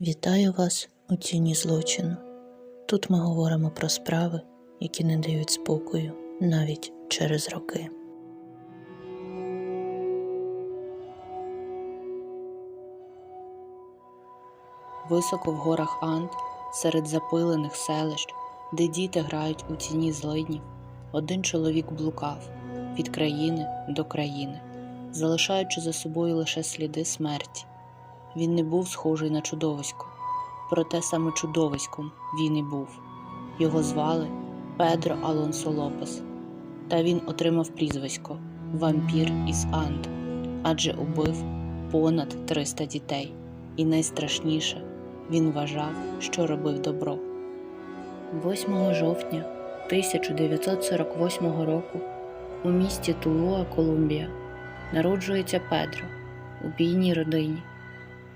Вітаю вас у тіні злочину. Тут ми говоримо про справи, які не дають спокою навіть через роки. Високо в горах Анд, серед запилених селищ, де діти грають у тіні злиднів, один чоловік блукав від країни до країни, залишаючи за собою лише сліди смерті. Він не був схожий на чудовисько, проте саме чудовиськом він і був. Його звали Педро Алонсо Лопес, та він отримав прізвисько Вампір із Анд, адже убив понад 300 дітей, і найстрашніше він вважав, що робив добро. 8 жовтня 1948 року у місті Тулуа, Колумбія, народжується Педро у бійній родині.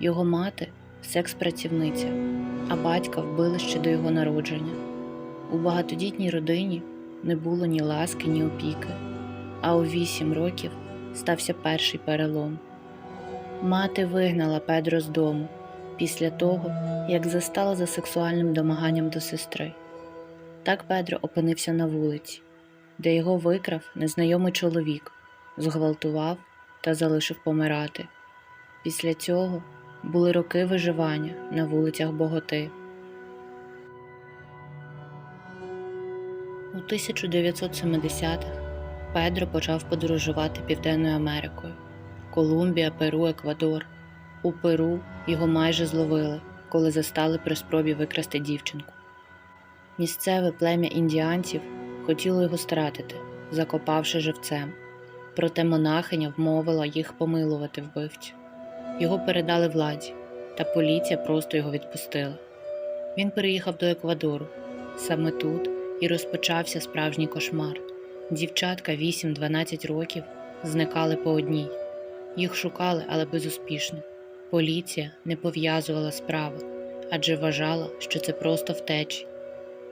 Його мати секс-працівниця, а батька вбили ще до його народження. У багатодітній родині не було ні ласки, ні опіки, а у вісім років стався перший перелом. Мати вигнала Педро з дому після того, як застала за сексуальним домаганням до сестри. Так Педро опинився на вулиці, де його викрав незнайомий чоловік, зґвалтував та залишив помирати. Після цього були роки виживання на вулицях Боготи. У 1970-х Педро почав подорожувати Південною Америкою Колумбія, Перу, Еквадор. У Перу його майже зловили, коли застали при спробі викрасти дівчинку. Місцеве плем'я індіанців хотіло його стратити, закопавши живцем, проте монахиня вмовила їх помилувати вбивцю. Його передали владі, та поліція просто його відпустила. Він переїхав до Еквадору. Саме тут і розпочався справжній кошмар. Дівчатка 8-12 років зникали по одній. Їх шукали, але безуспішно. Поліція не пов'язувала справи, адже вважала, що це просто втечі.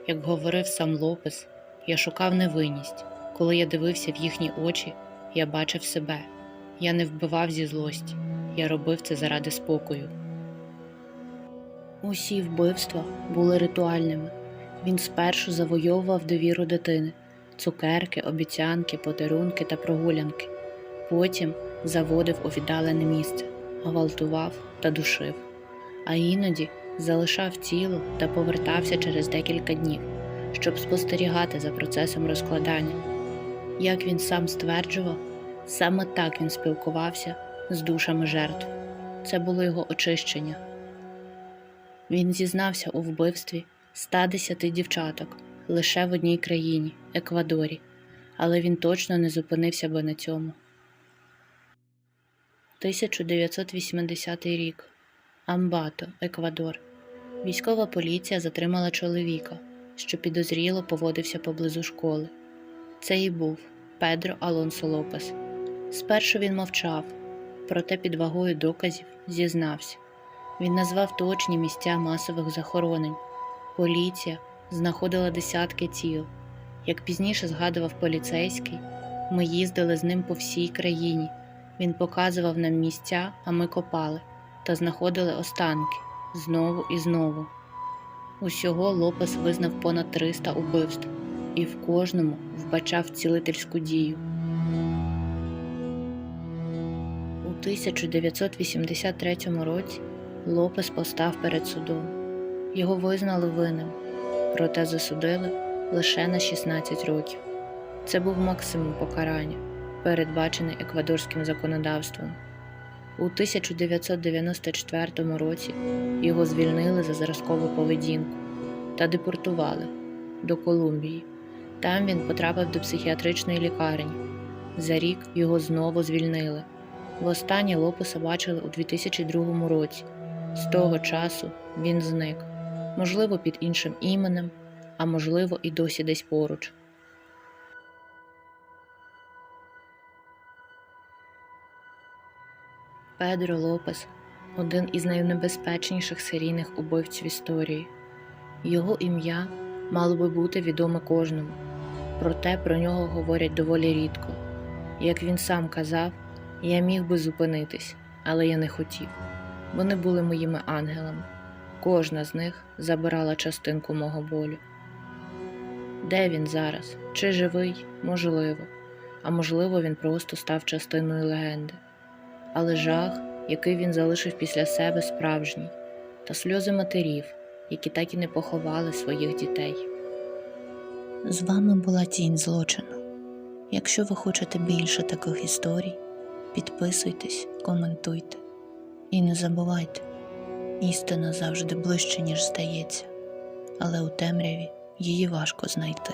Як говорив сам Лопес, я шукав невинність. Коли я дивився в їхні очі, я бачив себе. Я не вбивав зі злості. Я робив це заради спокою. Усі вбивства були ритуальними. Він спершу завойовував довіру дитини, цукерки, обіцянки, подарунки та прогулянки. Потім заводив у віддалене місце, гвалтував та душив, а іноді залишав тіло та повертався через декілька днів, щоб спостерігати за процесом розкладання. Як він сам стверджував, саме так він спілкувався з душами жертв. Це було його очищення. Він зізнався у вбивстві 110 дівчаток лише в одній країні Еквадорі, але він точно не зупинився би на цьому. 1980 рік Амбато, Еквадор. Військова поліція затримала чоловіка, що підозріло поводився поблизу школи. Це і був Педро Алонсо Лопес. Спершу він мовчав, проте під вагою доказів зізнався. Він назвав точні місця масових захоронень. Поліція знаходила десятки тіл. Як пізніше згадував поліцейський, ми їздили з ним по всій країні. Він показував нам місця, а ми копали та знаходили останки знову і знову. Усього Лопес визнав понад 300 убивств і в кожному вбачав цілительську дію. 1983 році Лопес постав перед судом. Його визнали винним, проте засудили лише на 16 років. Це був максимум покарання, передбачений еквадорським законодавством. У 1994 році його звільнили за зразкову поведінку та депортували до Колумбії. Там він потрапив до психіатричної лікарні. За рік його знову звільнили. Востаннє Лопеса бачили у 2002 році. З того часу він зник, можливо, під іншим іменем, а можливо, і досі десь поруч. Педро Лопес один із найнебезпечніших серійних убивць в історії. Його ім'я мало би бути відоме кожному, проте про нього говорять доволі рідко. Як він сам казав, я міг би зупинитись, але я не хотів. Вони були моїми ангелами. Кожна з них забирала частинку мого болю. Де він зараз? Чи живий? Можливо. А можливо, він просто став частиною легенди. Але жах, який він залишив після себе, справжній, та сльози матерів, які так і не поховали своїх дітей. З вами була тінь злочину. Якщо ви хочете більше таких історій, підписуйтесь, коментуйте і не забувайте, істина завжди ближче, ніж здається, але у темряві її важко знайти.